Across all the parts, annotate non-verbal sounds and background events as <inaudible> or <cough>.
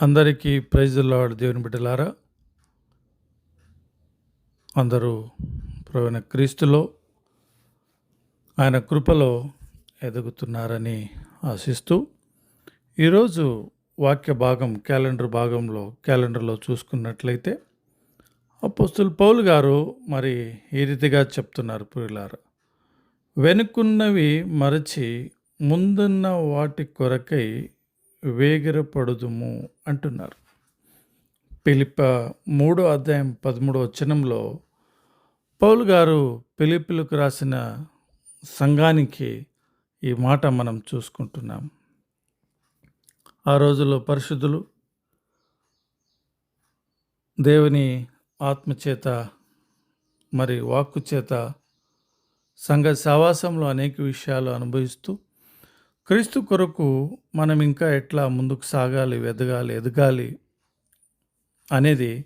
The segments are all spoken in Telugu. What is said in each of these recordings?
అందరికీ ప్రైజ్ లార్డ్ దేవుని బిడ్డలారా. అందరూ ప్రవీణ క్రీస్తులో ఆయన కృపలో ఎదుగుతున్నారని ఆశిస్తూ ఈరోజు వాక్య భాగం క్యాలెండర్ భాగంలో క్యాలెండర్లో చూసుకున్నట్లయితే అపోస్తులు పౌలు గారు మరి ఈ రీతిగా చెప్తున్నారు పురిలారా వెనుకున్నవి మరచి ముందున్న వాటి కొరకై వేగిరపడుదుము అంటున్నారు. పిలిప మూడో అధ్యాయం పదమూడో వచనంలో పౌలు గారు పిలిపిలకు రాసిన సంఘానికి ఈ మాట మనం చూసుకుంటున్నాం. ఆ రోజుల్లో పరిశుద్ధులు దేవుని ఆత్మచేత మరి వాక్కు చేత సంఘ సావాసంలో అనేక విషయాలు అనుభవిస్తూ క్రీస్తు కొరకు మనం ఇంకా ఎట్లా ముందుకు సాగాలి ఎదగాలి ఎదగాలి అనేది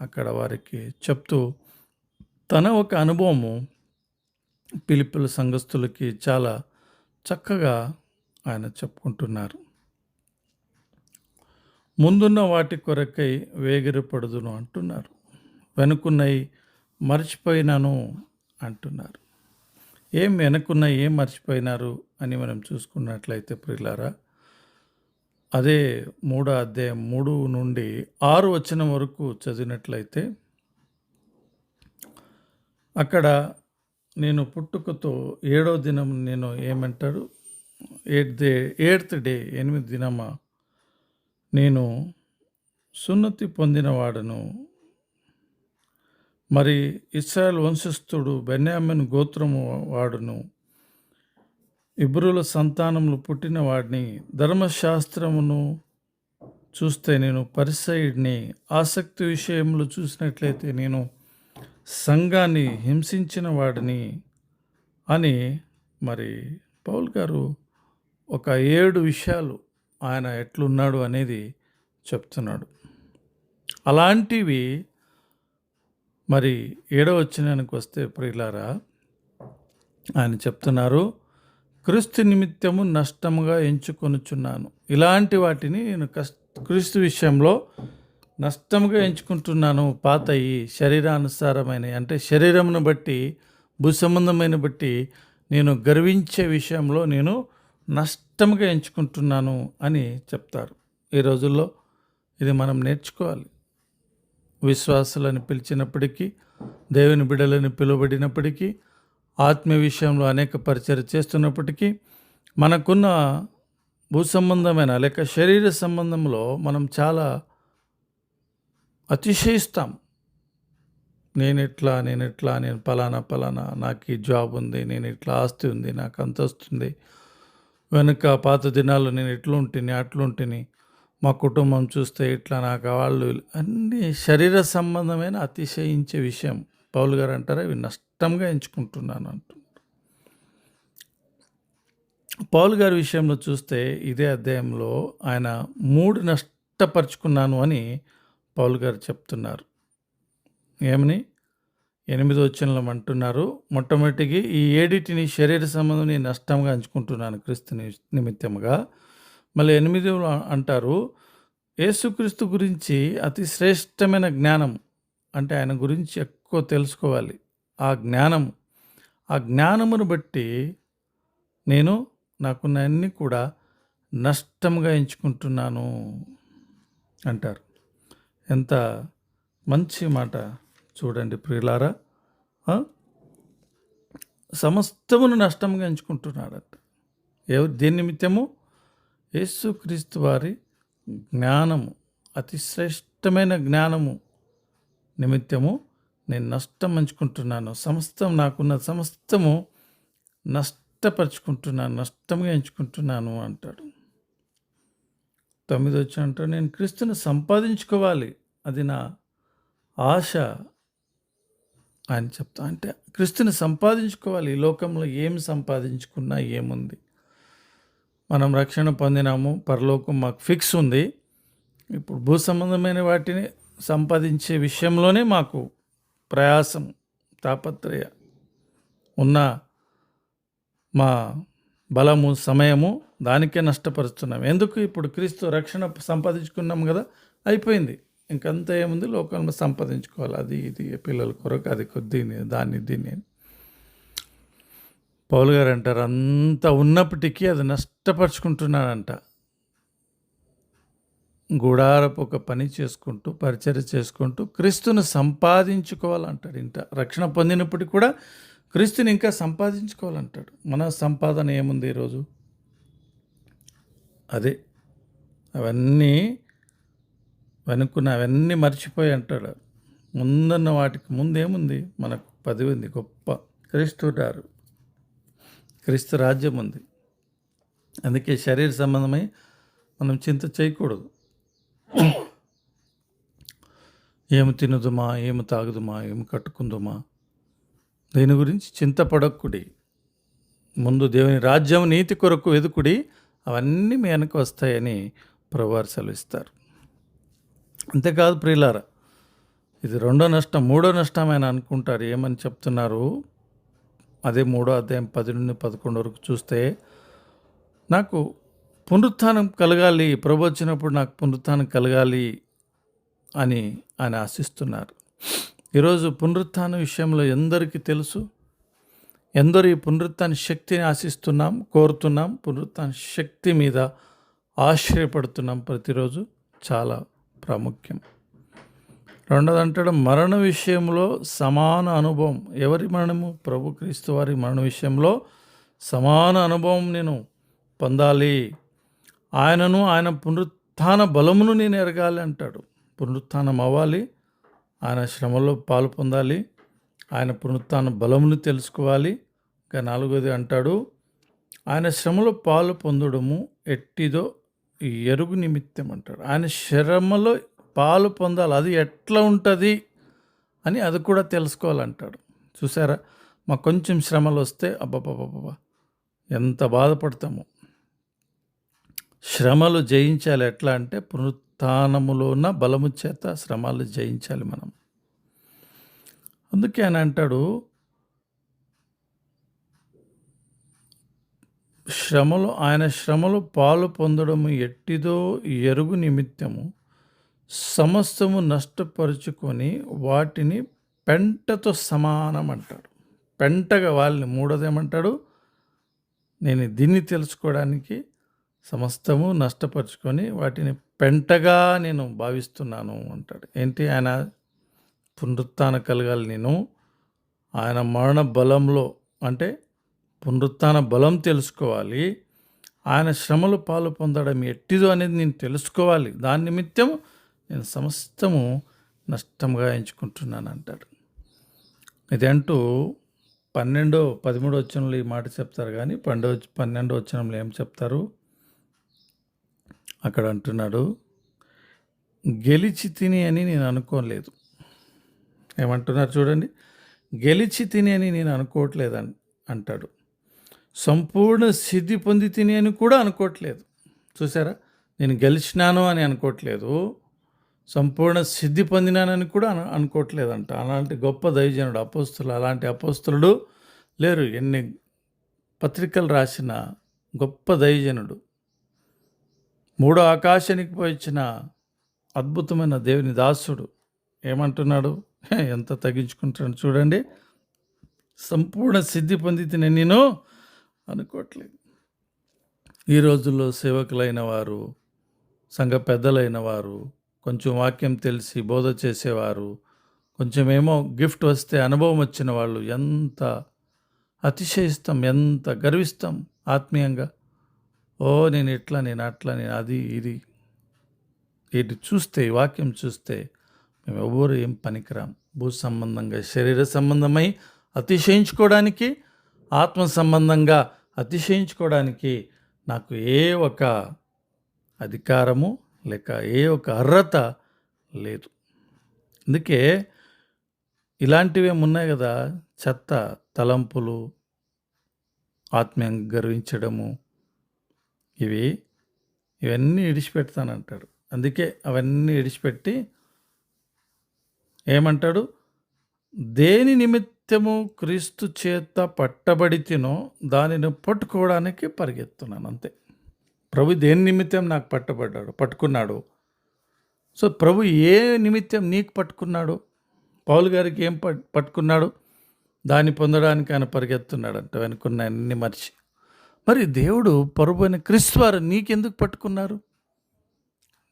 అక్కడ వారికి చెప్తూ తన ఒక అనుభవము పిలుపుల సంఘస్థులకి చాలా చక్కగా ఆయన చెప్పుకుంటున్నారు. ముందున్న వాటి కొరకై వేగిరపడదును అంటున్నారు. వెనుకున్నవి మర్చిపోయినాను అంటున్నారు. ఏం వెనుకున్న ఏం మర్చిపోయినారు అని మనం చూసుకున్నట్లయితే ప్రిలారా అదే మూడో అధ్యాయం మూడు నుండి ఆరు వచ్చిన వరకు చదివినట్లయితే అక్కడ నేను పుట్టుకతో ఏడో దినం నేను ఏమంటారు? ఎయిత్ డే ఎయిత్ డే ఎనిమిది దినమా నేను సున్నతి పొందినవాడను. మరి ఇస్రాయల్ వంశస్థుడు బెన్యామిన్ గోత్రము వాడును. ఇబ్రుల సంతానములు పుట్టిన వాడిని ధర్మశాస్త్రమును చూస్తే నేను పరిసైడ్ని ఆసక్తి విషయంలో చూసినట్లయితే నేను సంఘాన్ని హింసించిన వాడిని అని మరి పౌల్ గారు ఒక ఏడు విషయాలు ఆయన ఎట్లున్నాడు అనేది చెప్తున్నాడు. అలాంటివి మరి ఏడవ వచ్చినానికి వస్తే ప్రియులారా ఆయన చెప్తున్నారు క్రీస్తు నిమిత్తము నష్టముగా ఎంచుకొనుచున్నాను. ఇలాంటి వాటిని నేను కష్ట క్రీస్తు విషయంలో నష్టముగా ఎంచుకుంటున్నాను. పాతయి శరీరానుసారమైన అంటే శరీరమును బట్టి భూసంబంధమైన బట్టి నేను గర్వించే విషయంలో నేను నష్టముగా ఎంచుకుంటున్నాను అని చెప్తారు. ఈ రోజుల్లో ఇది మనం నేర్చుకోవాలి. విశ్వాసులను పిలిచినప్పటికీ దేవుని బిడలను పిలువబడినప్పటికీ ఆత్మీయ విషయంలో అనేక పరిచయం చేస్తున్నప్పటికీ మనకున్న భూ సంబంధమైన లేక శరీర సంబంధంలో మనం చాలా అతిశయిస్తాం. నేను ఇట్లా నేను ఇట్లా నేను పలానా పలానా నాకు ఈ జాబ్ ఉంది నేను ఇట్లా ఆస్తి ఉంది నాకు అంత వస్తుంది వెనుక పాత దినాల్లో నేను ఇట్లుంటిని అట్లుంటిని మా కుటుంబం చూస్తే ఇట్లా నాకు వాళ్ళు అన్ని శరీర సంబంధమైన అతిశయించే విషయం. పౌలు గారు అంటారా? ఇవి నష్టంగా ఎంచుకుంటున్నాను అంటున్నారు. పౌల్ గారి విషయంలో చూస్తే ఇదే అధ్యాయంలో ఆయన మూడు నష్టపరుచుకున్నాను అని పౌల్ గారు చెప్తున్నారు. ఏమని? ఎనిమిది వచ్చినలో అంటున్నారు మొట్టమొదటికి ఈ ఏడిటిని శరీర సంబంధం నష్టంగా ఎంచుకుంటున్నాను క్రీస్తు నిమిత్తంగా నిమిత్తముగా. మళ్ళీ ఎనిమిది అంటారు యేసుక్రీస్తు గురించి అతి శ్రేష్టమైన జ్ఞానం అంటే ఆయన గురించి ఎక్కువ తెలుసుకోవాలి. ఆ జ్ఞానం ఆ జ్ఞానమును బట్టి నేను నాకున్న అన్నీ కూడా నష్టంగా ఎంచుకుంటున్నాను అంటారు. ఎంత మంచి మాట చూడండి ప్రియులారా. సమస్తమును నష్టంగా ఎంచుకుంటున్నాడట. ఎవరు దేని నిమిత్తము? యేసుక్రీస్తు వారి జ్ఞానము అతి శ్రేష్టమైన జ్ఞానము నిమిత్తము నేను నష్టం ఎంచుకుంటున్నాను. సమస్తం నాకున్న సమస్తము నష్టపరుచుకుంటున్నాను. నష్టంగా ఎంచుకుంటున్నాను అంటాడు. తొమ్మిది వచ్చి అంటాడు నేను క్రీస్తుని సంపాదించుకోవాలి. అది నా ఆశ ఆయన చెప్తా. అంటే క్రీస్తుని సంపాదించుకోవాలి. ఈ లోకంలో ఏం సంపాదించుకున్నా ఏముంది? మనం రక్షణ పొందినాము. పరలోకం మాకు ఫిక్స్ ఉంది. ఇప్పుడు భూ సంబంధమైన వాటిని సంపాదించే విషయంలోనే మాకు ప్రయాసం తాపత్రయ ఉన్న మా బలము సమయము దానికే నష్టపరుస్తున్నాం. ఎందుకు? ఇప్పుడు క్రీస్తు రక్షణ సంపాదించుకున్నాం కదా అయిపోయింది. ఇంకంత ఏముంది? లోకంలో సంపాదించుకోవాలి. అది ఇది పిల్లల కొరకు అది కొద్ది దాన్ని దీన్ని అని. పౌలు గారు అంటారు అంత ఉన్నప్పటికీ అది నష్టపరుచుకుంటున్నాడంట. గుడారపు ఒక పని చేసుకుంటూ పరిచర్య చేసుకుంటూ క్రీస్తును సంపాదించుకోవాలంటాడు. ఇంట రక్షణ పొందినప్పటికీ కూడా క్రీస్తుని ఇంకా సంపాదించుకోవాలంటాడు. మన సంపాదన ఏముంది ఈరోజు? అదే. అవన్నీ వెనుక్కున్న అవన్నీ మర్చిపోయి అంటాడు. ముందున్న వాటికి ముందేముంది? మనకు పది ఉంది గొప్ప క్రీస్తు గారు క్రీస్తు రాజ్యం ఉంది. అందుకే శరీర సంబంధమై మనం చింత చేయకూడదు. ఏమి తినదుమా? ఏమి తాగుదుమా? ఏమి కట్టుకుందుమా? దీని గురించి చింతపడక్కుడి ముందు దేవుని రాజ్యం నీతి కొరకు వెదుకుడి. అవన్నీ మీ వెనక వస్తాయని ప్రభువారు సెలవిస్తారు. అంతేకాదు ప్రియులారా ఇది రెండో నష్టం మూడో నష్టం ఆయన అనుకుంటారు. ఏమని చెప్తున్నారు? అదే మూడో అధ్యాయం పది నుండి పదకొండు వరకు చూస్తే నాకు పునరుత్థానం కలగాలి ప్రభు వచ్చినప్పుడు నాకు పునరుత్థానం కలగాలి అని ఆయన ఆశిస్తున్నారు. ఈరోజు పునరుత్థానం విషయంలో ఎందరికీ తెలుసు. ఎందరు ఈ పునరుత్థాన శక్తిని ఆశిస్తున్నాం కోరుతున్నాం పునరుత్థాన శక్తి మీద ఆశ్చర్యపడుతున్నాం ప్రతిరోజు చాలా ప్రాముఖ్యం. రెండోది అంటాడు మరణ విషయంలో సమాన అనుభవం. ఎవరి మరణము? ప్రభు క్రీస్తు వారి మరణ విషయంలో సమాన అనుభవం నేను పొందాలి. ఆయనను ఆయన పునరుత్థాన బలమును నేను ఎరగాలి అంటాడు. పునరుత్థానం అవ్వాలి. ఆయన శ్రమలో పాలు పొందాలి. ఆయన పునరుత్థాన బలమును తెలుసుకోవాలి. ఇంకా నాలుగోది అంటాడు ఆయన శ్రమలో పాలు పొందడము ఎట్టిదో ఎరుగు నిమిత్తం అంటాడు. ఆయన శ్రమలో పాలు పొందాలి. అది ఎట్లా ఉంటుంది అని అది కూడా తెలుసుకోవాలంటాడు. చూసారా? మాకు కొంచెం శ్రమలు వస్తే అబ్బబ్బబ్బబ్బా ఎంత బాధపడతాము. శ్రమలు జయించాలి. ఎట్లా అంటే పునరుత్నములో ఉన్న బలము చేత శ్రమలు జయించాలి మనం. అందుకే ఆయన అంటాడు శ్రమలు ఆయన శ్రమలు పాలు పొందడము ఎట్టిదో ఎరుగు నిమిత్తము సమస్తము నష్టపరుచుకొని వాటిని పెంటతో సమానం అంటాడు. పెంటగా వాళ్ళని మూడోదేమంటాడు నేను దీన్ని తెలుసుకోవడానికి సమస్తము నష్టపరుచుకొని వాటిని పెంటగా నేను భావిస్తున్నాను అంటాడు. ఏంటి? ఆయన పునరుత్న కలగాలి నేను. ఆయన మరణ బలంలో అంటే పునరుత్న బలం తెలుసుకోవాలి. ఆయన శ్రమలు పాలు పొందడం ఎట్టిదో అనేది నేను తెలుసుకోవాలి. దాని నిమిత్తం నేను సమస్తము నష్టంగా ఎంచుకుంటున్నాను అంటాడు. ఇది అంటూ పన్నెండో పదమూడో వచనంలో ఈ మాట చెప్తారు కానీ పన్నెండో పన్నెండో వచనంలో ఏం చెప్తారు? అక్కడ అంటున్నాడు గెలిచి తిని అని నేను అనుకోలేదు. ఏమంటున్నారు చూడండి గెలిచి తిని అని నేను అనుకోవట్లేదు అంటాడు. సంపూర్ణ సిద్ధి పొంది తిని అని కూడా అనుకోవట్లేదు. చూసారా? నేను గెలిచినాను అని అనుకోవట్లేదు సంపూర్ణ సిద్ధి పొందినానని కూడా అను అనుకోవట్లేదంట. అలాంటి గొప్ప దైవజనుడు అపోస్తులు అలాంటి అపోస్తులుడు లేరు. ఎన్ని పత్రికలు రాసిన గొప్ప దైవజనుడు మూడో ఆకాశానికి పోయిచ్చిన అద్భుతమైన దేవుని దాసుడు ఏమంటున్నాడు? <laughs> ఎంత తగ్గించుకుంటాడు చూడండి. సంపూర్ణ సిద్ధి పొందితే నేను అనుకోవట్లేదు ఈ రోజుల్లో సేవకులైన వారు సంఘ పెద్దలైన వారు కొంచెం వాక్యం తెలిసి బోధ చేసేవారు కొంచెం ఏమో గిఫ్ట్ వస్తే అనుభవం వచ్చిన వాళ్ళు ఎంత అతిశయిస్తాం ఎంత గర్విస్తాం ఆత్మీయంగా. ఓ నేను ఇట్లా నేను అట్లా నేను అది ఇది. ఇటు చూస్తే వాక్యం చూస్తే మేము ఎవరు ఏం పనికిరాం. భూ సంబంధంగా శరీర సంబంధమై అతిశయించుకోవడానికి ఆత్మ సంబంధంగా అతిశయించుకోవడానికి నాకు ఏ ఒక అధికారము లేక ఏ ఒక అర్హత లేదు. అందుకే ఇలాంటివి ఉన్నాయి కదా చెత్త తలంపులు ఆత్మీయంగా గర్వించడము ఇవి ఇవన్నీ ఇడిచిపెడతానంటాడు. అందుకే అవన్నీ ఇడిచిపెట్టి ఏమంటాడు? దేని నిమిత్తము క్రీస్తు చేత పట్టబడి తినో దానిని పట్టుకోవడానికి పరిగెత్తున్నాను అంతే. ప్రభు దేని నిమిత్తం నాకు పట్టబడ్డాడు? పట్టుకున్నాడు. సో ప్రభు ఏ నిమిత్తం నీకు పట్టుకున్నాడు? పౌలు గారికి ఏం పట్టుకున్నాడు? దాన్ని పొందడానికి ఆయన పరిగెత్తున్నాడంట. వెనుకున్న అన్ని మర్చి మరి దేవుడు పరువు క్రీస్తు వారు నీకెందుకు పట్టుకున్నారు?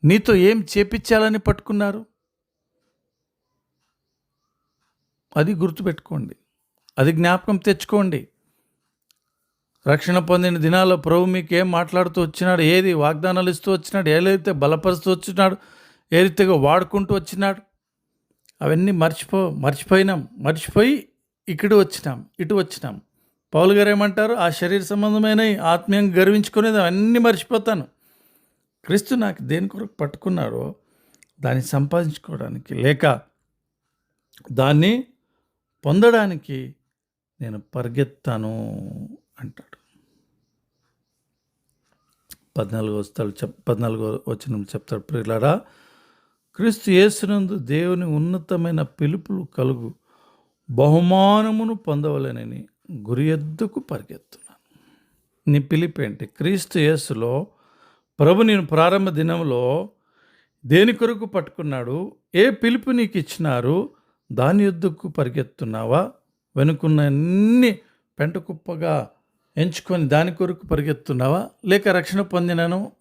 నీతో ఏం చేపించాలని పట్టుకున్నారు? అది గుర్తుపెట్టుకోండి. అది జ్ఞాపకం తెచ్చుకోండి. రక్షణ పొందిన దినాల్లో ప్రభు మీకు ఏం మాట్లాడుతూ వచ్చినాడు? ఏది వాగ్దానాలు ఇస్తూ వచ్చినాడు? ఏదైతే బలపరుస్తూ వచ్చినాడు? ఏ రీతిగా వాడుకుంటూ వచ్చినాడు? అవన్నీ మర్చిపో మర్చిపోయినాం. మర్చిపోయి ఇక్కడ వచ్చినాం. ఇటు వచ్చినాం. పౌలు గారు ఏమంటారు? ఆ శరీర సంబంధమైన ఆత్మీయంగా గర్వించుకునేది అవన్నీ మర్చిపోతాను. క్రీస్తు నాకు దేని కొరకు పట్టుకున్నారో దాన్ని సంపాదించుకోవడానికి లేక దాన్ని పొందడానికి నేను పరిగెత్తాను అంటాడు. పద్నాలుగో వస్తాడు చెప్ పద్నాలుగో వచ్చిన చెప్తాడు. ప్రియులారా క్రీస్తు యేసునందు దేవుని ఉన్నతమైన పిలుపులు కలుగు బహుమానమును పొందవలనని గురి ఎద్దుకు పరిగెత్తున్నాను. నీ పిలిపేంటి ఏంటి? క్రీస్తు యేసులో ప్రభు నేను ప్రారంభ దినంలో దేని కొరకు పట్టుకున్నాడు? ఏ పిలుపు నీకు ఇచ్చినారు? దాని ఎద్దుకు పరిగెత్తున్నావా? వెనుకున్న అన్ని పెంట కుప్పగా ఎంచుకొని దాని కొరకు పరిగెత్తున్నావా? లేక రక్షణ పొందినను?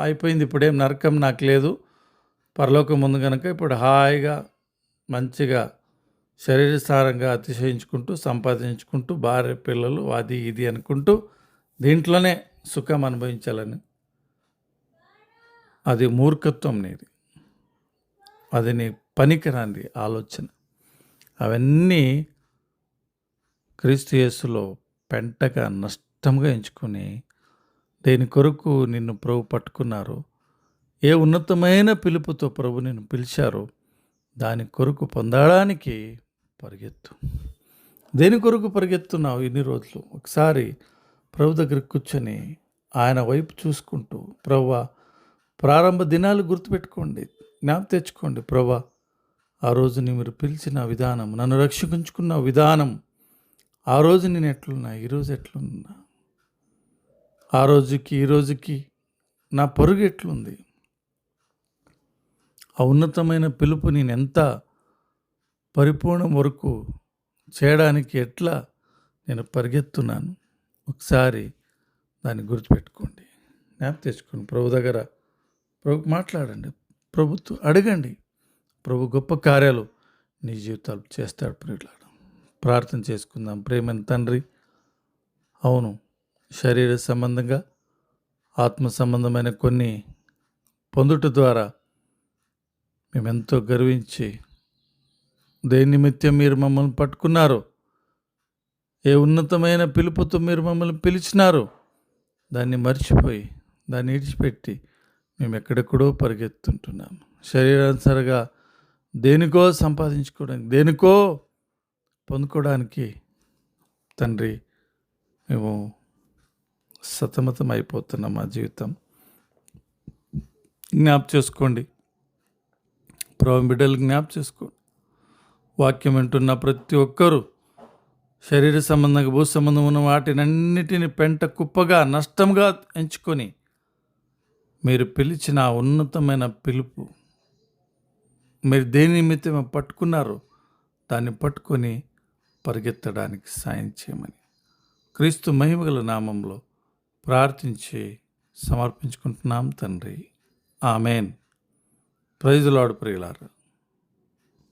అయిపోయింది ఇప్పుడేం నరకం నాకు లేదు. పరలోకం ముందు కనుక ఇప్పుడు హాయిగా మంచిగా శరీరసారంగా అతిశయించుకుంటూ సంపాదించుకుంటూ భార్య పిల్లలు అది ఇది అనుకుంటూ దీంట్లోనే సుఖం అనుభవించాలని. అది మూర్ఖత్వం నీది. అది నీ పనికిరాంది ఆలోచన. అవన్నీ క్రీస్తు యేసులో పెంటగా నష్టంగా ఎంచుకొని దేని కొరకు నిన్ను ప్రభు పట్టుకున్నారు ఏ ఉన్నతమైన పిలుపుతో ప్రభు నిన్ను పిలిచారో దాని కొరకు పొందడానికి పరిగెత్తు. దేని కొరకు పరిగెత్తున్నావు ఇన్ని రోజులు? ఒకసారి ప్రభు దగ్గర కూర్చొని ఆయన వైపు చూసుకుంటూ ప్రవ్వ ప్రారంభ దినాలు గుర్తుపెట్టుకోండి జ్ఞాప తెచ్చుకోండి ప్రభా ఆ రోజుని మీరు పిలిచిన విధానం నన్ను రక్షించుకున్న విధానం. ఆ రోజు నేను ఎట్లున్నా ఈరోజు ఎట్లున్నా? ఆ రోజుకి ఈ రోజుకి నా పరుగు ఎట్లుంది? ఆ ఉన్నతమైన పిలుపు నేను ఎంత పరిపూర్ణం వరకు చేయడానికి ఎట్లా నేను పరిగెత్తున్నాను? ఒకసారి దాన్ని గుర్తుపెట్టుకోండి. జ్ఞాపకం తెచ్చుకోండి. ప్రభు దగ్గర ప్రభు మాట్లాడండి. ప్రభుత్వం అడగండి. ప్రభు గొప్ప కార్యాలు నీ జీవితాలు చేస్తాడు ప్రియులాడు ప్రార్థన చేసుకుందాం. ప్రేమైన తండ్రి అవును శరీర సంబంధంగా ఆత్మ సంబంధమైన కొన్ని పొందుట ద్వారా మేమెంతో గర్వించి దేని నిమిత్తం మీరు మమ్మల్ని పట్టుకున్నారు? ఏ ఉన్నతమైన పిలుపుతో మీరు మమ్మల్ని పిలిచినారు? దాన్ని మర్చిపోయి దాన్ని ఇడిచిపెట్టి మేము ఎక్కడెక్కడో పరిగెత్తుంటున్నాము శరీరానుసరిగా దేనికో సంపాదించుకోవడానికి దేనికో పొందుకోవడానికి తండ్రి మేము సతమతం అయిపోతున్నాం మా జీవితం. జ్ఞాప్ చేసుకోండి. ప్రభు బిడ్డలు జ్ఞాప్ చేసుకోండి. వాక్యం వింటున్న ప్రతి ఒక్కరూ శరీర సంబంధంగా భూ సంబంధం ఉన్న వాటినన్నిటిని పెంట కుప్పగా నష్టంగా ఎంచుకొని మీరు పిలిచిన ఉన్నతమైన పిలుపు మీరు దేని నిమిత్తం పట్టుకున్నారో దాన్ని పట్టుకొని పరిగెత్తడానికి సాయం చేయమని క్రీస్తు మహిమగల నామంలో ప్రార్థించి సమర్పించుకుంటున్నాం తండ్రి. ఆమెన్. ప్రైజులాడు ప్రియులారు.